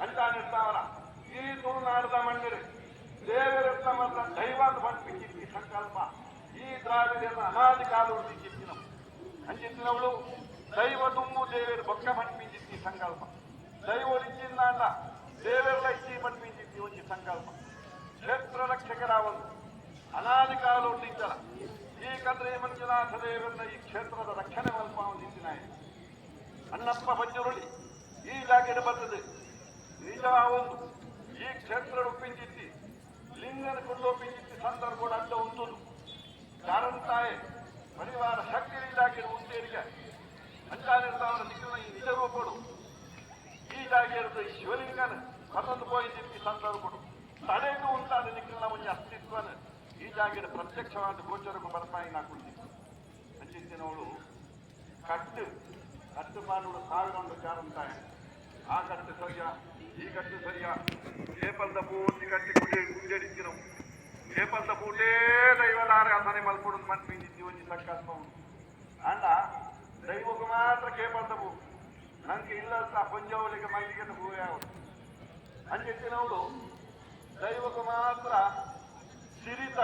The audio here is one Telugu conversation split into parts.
ಅಂತ ನಿರ್ತಾವನ ಇದು ನಾಡದ ಮಣ್ಣಿರಿ ದೇವರು ತಮ್ಮ ದೈವಾದ ಪಟ್ಟಿಕ್ಕಿದ್ದ ಸಂಕಲ್ಪ ಈ ದ್ರಾವಿಡಿಯನ್ನು ಅನಾದಿ ಕಾಲದಲ್ಲಿ ಚಿತ್ತಿನವು ಅಂಚಿತ್ತಿನವಳು ದೈವ ದುಮ್ಮು ದೇವರು ಭಕ್ತ ಪಟ್ಟಿದ್ದ ಸಂಕಲ್ಪ ದೈವಳಿಚ್ಚಿಂದ ದೇವರೆಲ್ಲ ಇಚ್ಛೆ ಪಟ್ಟಿದ್ದ ಒಂದು ಸಂಕಲ್ಪ ಕ್ಷೇತ್ರ ರಕ್ಷಕರ ಒಂದು ಅನಾದಿ ಕಾಲ ಉಂಡಿದ್ದ ಈ ಕಂದ್ರೆ ಮಂಜುನಾಥ ದೇವರನ್ನ ಈ ಕ್ಷೇತ್ರದ ರಕ್ಷಣೆ ಮಲ್ಪ ನಿಂತಿನ ಅಣ್ಣಪ್ಪ ಮಂಜುರುಳಿ, ಈ ಜಾಗಡೆ ಬರ್ತದೆ ನಿಜ ಒಂದು ಈ ಕ್ಷೇತ್ರ ಒಪ್ಪಿಂಚಿತ್ತಿ ಲಿಂಗನ ಕುಳ್ಳೊಪ್ಪಿಂಚಿತ್ತಿ ಸಂದರ್ಭ ಅಡ್ಡ ಒಂದು ಕಾರಂತಾಯೆ ಪರಿವಾರ ಶಕ್ತಿ ಇಲಾಖೆ ಉಂಟೇರಿಗೆ ಅಂಚಾನಿರ್ತಾವನ ನಿಖಿಲ ಈ ನಿಜ ರೂಪಡು ಈ ಜಾಗ ಇರುತ್ತೆ ಈ ಶಿವಲಿಂಗನ ಕಥಂದು ಪೋಯಿಂದಿತ್ತಿ ಸಂದರ್ಭ ఇక్కడ ప్రత్యక్షవాద గోచరకు పడతాయి నాకుంది వాడు కట్టు కట్టు మానవుడు సాగడంలో చేరుంటాయి. ఆ కట్టు సరిగా ఈ కట్టు సరిగా చేపలతో పూర్తి కట్టి గుడి గుడిడిచ్చినాం చేపలతో పూటే దైవలారే అందరి మలపడం మనిపించి వచ్చి సంకల్పం అండ దైవకు మాత్రం కేపడతావు నాకు ఇల్లు ఇల్లంతా పంజావులకి మల్లికను పోయావు. అని చెప్పినప్పుడు దైవకు మాత్ర సిరిత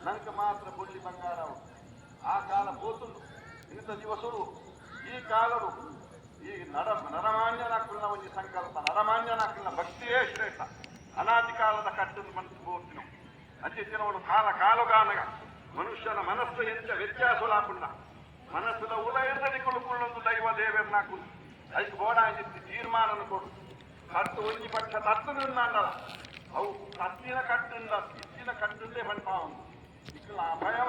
ಸಿರಿತ అని ನನಗೆ ಮಾತ್ರ ಬುಳ್ಳಿ ಬಂಗಾರ ಉಂಟು ಆ ಕಾಲ పోతుండు ఇంత దివసుడు ఈ కాలరు ఈ నర నరమాన్య నాకున్న ಒಂದು సంకల్ప నరమాన్య నాకున్న భక్తియే ಶ್ರೇಷ್ಠ ಅನಾದಿ ಕಾಲದ ಕಟ್ಟನ್ನು ಮನಸ್ಸು పోతున్నాం అంచెచ్చినవాడు కాల కాలుగానగా మనుష్యన మనస్సు ఎంత వ్యత్యాసం లేకుండా మనస్సులో ఉదయంతటి కొడుకుళ్ళొందు దైవ దేవేరు నాకు అది పోడా అని చెప్పి తీర్మానం కొడు కట్టు ఒంజి పక్ష తట్టు నిన్నాండల అవు తట్టిన కట్టుండ ఇచ్చిన కట్టుండే పని బాగుంది 你是喇叭要